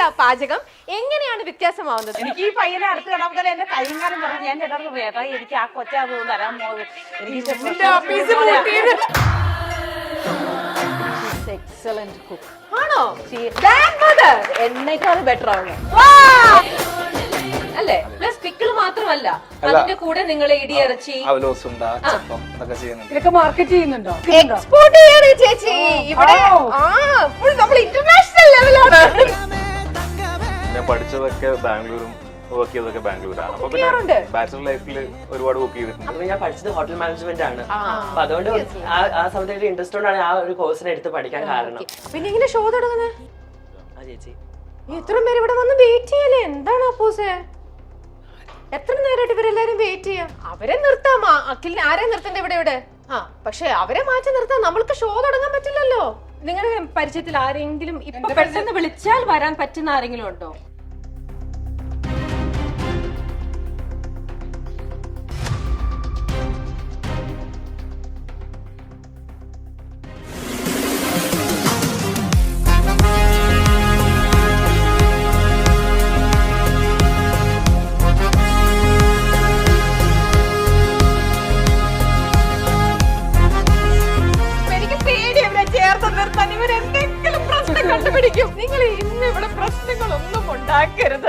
തമ്മിലുള്ള പാചകം. എങ്ങനെയാണ് വ്യത്യാസമാവുന്നത്? എനിക്ക് ഈ പയ്യനെ അടുത്ത് കാണാൻ എന്റെ കൈകാലം പറഞ്ഞു ഞാൻ ഇടർക്ക് വേട്ടാ എനിക്ക് ആ കൊച്ചാ തരാൻ പോകും എനിക്ക് എക്സലന്റ് കുക്ക് ആണോ. എന്നേക്കാളും ബെറ്റർ ആണ്. അല്ലേ? പ്ലസ് പിക്കിൾ മാത്രമല്ല. അതിന്റെ കൂടെ നിങ്ങൾ ഇടിയിറച്ചി ഇതൊക്കെ മാർക്കറ്റ് ചെയ്യുന്നുണ്ടോ. എക്സ്പോർട്ട് ചെയ്യാണ് ചേച്ചി. ഇവിടെ ആ ഫുൾ നമ്മൾ ഇന്റർനാഷണൽ പഠിച്ചതൊക്കെ ബാംഗ്ലൂരും വർക്ക് ചെയ്തതൊക്കെ ബാംഗ്ലൂരാണ്. അപ്പൊ? പിന്നെ ബാച്ചലർ ലൈഫിൽ ഒരുപാട് വർക്ക് ചെയ്തിട്ടുണ്ട്. അപ്പൊ ഞാൻ പഠിച്ചത് ഹോട്ടൽ മാനേജ്മെന്റ് ആണ്. അപ്പൊ അതുകൊണ്ട് ആ- ആ സമയത്ത് ഒരു ഇൻട്രസ്റ്റ് കൊണ്ടാണ് ആ ഒരു കോഴ്സിനെ എടുത്ത് പഠിക്കാൻ കാരണം. പിന്നെ ഇങ്ങനെ ഷോ തുടങ്ങുന്നത് ആ ചേച്ചി. എത്ര പേര് ഇവിടെ വന്ന് വെയിറ്റ് ചെയ്യല്ലേ? എന്താണ് അപ്പൂസേ? എത്ര നേരമായിട്ട് ഇവരെല്ലാരും വെയിറ്റ് ചെയ്യാം? അവരെ നിർത്താം. അഖിലിനെ ആരെ നിർത്തണ്ട ഇവിടെ ഇവിടെ? ആ പക്ഷെ അവരെ മാറ്റി നിർത്താം നമ്മൾക്ക് ഷോ തുടങ്ങാൻ പറ്റില്ലല്ലോ. നിങ്ങളുടെ പരിചയത്തിൽ ആരെങ്കിലും ഇപ്പൊ പെട്ടെന്ന് വിളിച്ചാൽ വരാൻ പറ്റുന്ന ആരെങ്കിലും ഉണ്ടോ? ചേർത്ത് നിർത്താൻ ഇവരെന്തെങ്കിലും പ്രശ്നം കണ്ടുപിടിക്കും. നിങ്ങൾ ഇന്ന് ഇവിടെ പ്രശ്നങ്ങളൊന്നും ഉണ്ടാക്കരുത്.